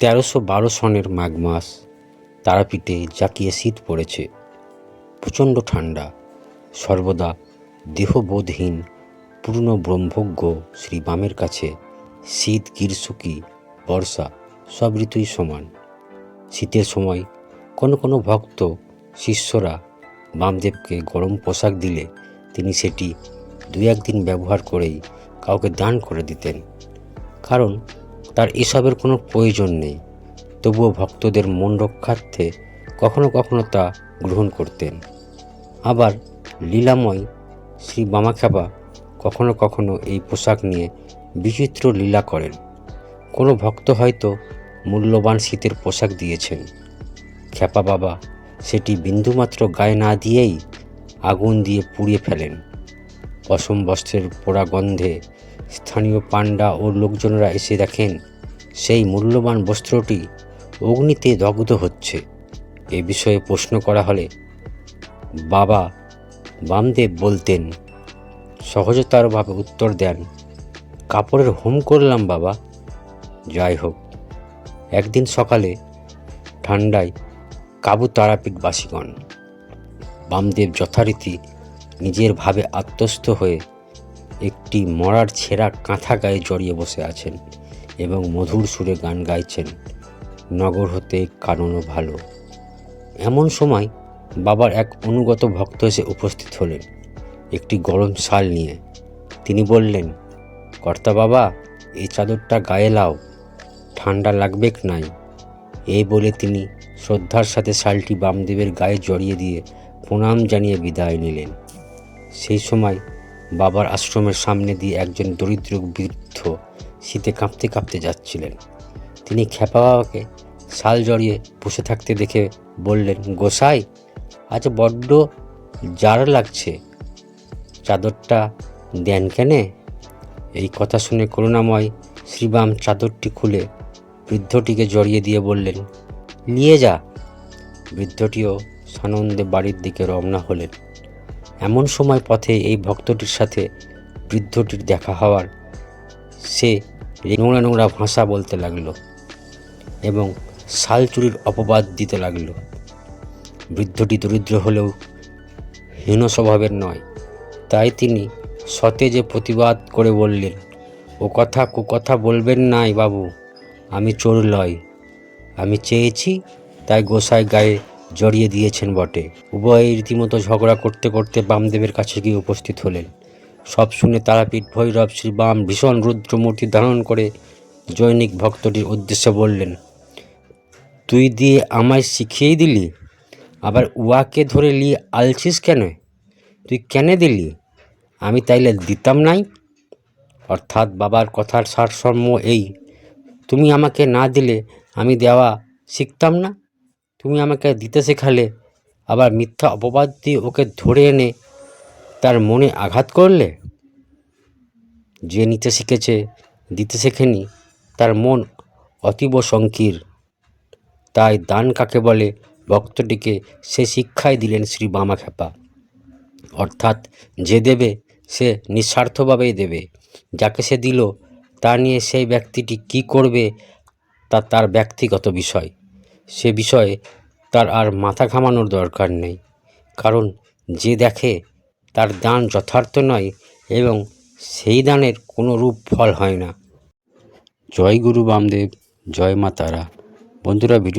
তেরোশো বারো সনের মাঘ মাস। তারাপীঠে জাকিয়ে শীত পড়েছে। প্রচণ্ড ঠান্ডা সর্বদা দেহবোধহীন, পূর্ণ ব্রহ্মজ্ঞ শ্রী বামের কাছে শীত গ্রীষ্মকি বর্ষা সব ঋতুই সমান। শীতের সময় কোনো কোনো ভক্ত, শিষ্যরা বামদেবকে গরম পোশাক দিলে তিনি সেটি দু একদিন ব্যবহার করেই কাউকে দান করে দিতেন। কারণ তার এসবের কোনো প্রয়োজন নেই। তবুও ভক্তদের মন রক্ষার্থে কখনো কখনো তা গ্রহণ করতেন। আবার লীলাময় শ্রী বামাখ্যাপা কখনো কখনো এই পোশাক নিয়ে বিচিত্র লীলা করেন। কোনো ভক্ত হয়তো মূল্যবান শীতের পোশাক দিয়েছেন। খ্যাপা বাবা সেটি বিন্দুমাত্র গায়ে না দিয়েই আগুন দিয়ে পুড়িয়ে ফেলেন। পশম বস্ত্রের পোড়া গন্ধে স্থানীয় পাণ্ডা ও লোকজনেরা এসে দেখেন, সেই মূল্যবান বস্ত্রটি অগ্নিতে দগ্ধ হচ্ছে। এ বিষয়ে প্রশ্ন করা হলে, বাবা বামদেব বলতেন সহজতরভাবে উত্তর দেন, কাপড়ের হোম করলাম বাবা। যাই হোক, একদিন সকালে ঠান্ডায় কাবু তারাপীঠবাসীগণ বামদেব যথারীতি নিজের ভাবে আত্মস্থ হয়ে একটি মরার ছেঁড়া কাঁথা গায়ে জড়িয়ে বসে আছেন এবং মধুর সুরে গান গাইছেন। নগর হতে কারণও ভালো। এমন সময় বাবার এক অনুগত ভক্ত এসে উপস্থিত হলেন। একটি গরম শাল নিয়ে। তিনি বললেন, কর্তা বাবা, এই চাদরটা গায়ে লাও। ঠান্ডা লাগবেক নাই। এই বলে তিনি শ্রদ্ধার সাথে শালটি বামদেবের গায়ে জড়িয়ে দিয়ে প্রণাম জানিয়ে বিদায় নিলেন। সেই সময় বাবার আশ্রমের সামনে দিয়ে একজন দরিদ্র বৃদ্ধ শীতে কাঁপতে কাঁপতে যাচ্ছিলেন। তিনি খ্যাপা বাবাকে শাল জড়িয়ে বসে থাকতে দেখে বললেন, গোসাই, আজ বড্ড জার লাগছে। চাদরটা দেন কেনে? এই কথা শুনে করুণাময় শ্রীবাম চাদরটি খুলে বৃদ্ধটিকে জড়িয়ে দিয়ে বললেন, নিয়ে যা। বৃদ্ধটিও সানন্দে বাড়ির দিকে রওনা হলেন। এমন সময় পথে এই ভক্তটির সাথে বৃদ্ধটির দেখা হওয়ার সে নোংরা নোংরা ভাষা বলতে লাগল এবং শাল চুরির অপবাদ দিতে লাগল। বৃদ্ধটি দরিদ্র হলেও হীন স্বভাবের নয়। তাই তিনি সতেজে প্রতিবাদ করে বললেন, ও কথা কুকথা বলবেন নাই বাবু, আমি চোর লয়। আমি চেয়েছি তাই গোসাই গায়ে জড়িয়ে দিয়েছেন বটে। উভয়ে রীতিমতো ঝগড়া করতে করতে বামদেবের কাছে গিয়ে উপস্থিত হলেন। সব শুনে তারাপীঠ ভৈরব শ্রী বাম ভীষণ রুদ্রমূর্তি ধারণ করে জৈনিক ভক্তটির উদ্দেশ্যে বললেন, তুই দিয়ে আমায় শিখিয়েই দিলি? আবার উয়াকে ধরে লি আলছিস কেন? তুই কেন দিলি? আমি তাইলে দিতাম নাই? অর্থাৎ বাবার কথার সারসম্য এই, তুমি আমাকে না দিলে আমি দেওয়া শিখতাম না? তুমি আমাকে দিতে শেখালে, আবার মিথ্যা অপবাদ দিয়ে ওকে ধরে এনে তার মনে আঘাত করলে? যে নিতে শিখেছে, দিতে শেখেনি, তার মন অতীব সংকীর তাই দান কাকে বলে? ভক্তটিকে সে শিক্ষাই দিলেন শ্রী বামা খেপা অর্থাৎ যে দেবে, সে নিঃস্বার্থভাবেই দেবে। যাকে সে দিল, তা নিয়ে সেই ব্যক্তিটি কি করবে, তা তার ব্যক্তিগত বিষয়। সে বিষয়ে তার আর মাথা ঘামানোর দরকার নেই। কারণ যে দেখে তার দান যথার্থ নয় এবং সেই দানের কোনো রূপ ফল হয় না। জয় গুরু বামদেব, জয় মা তারা। বন্ধুরা, ভিডিও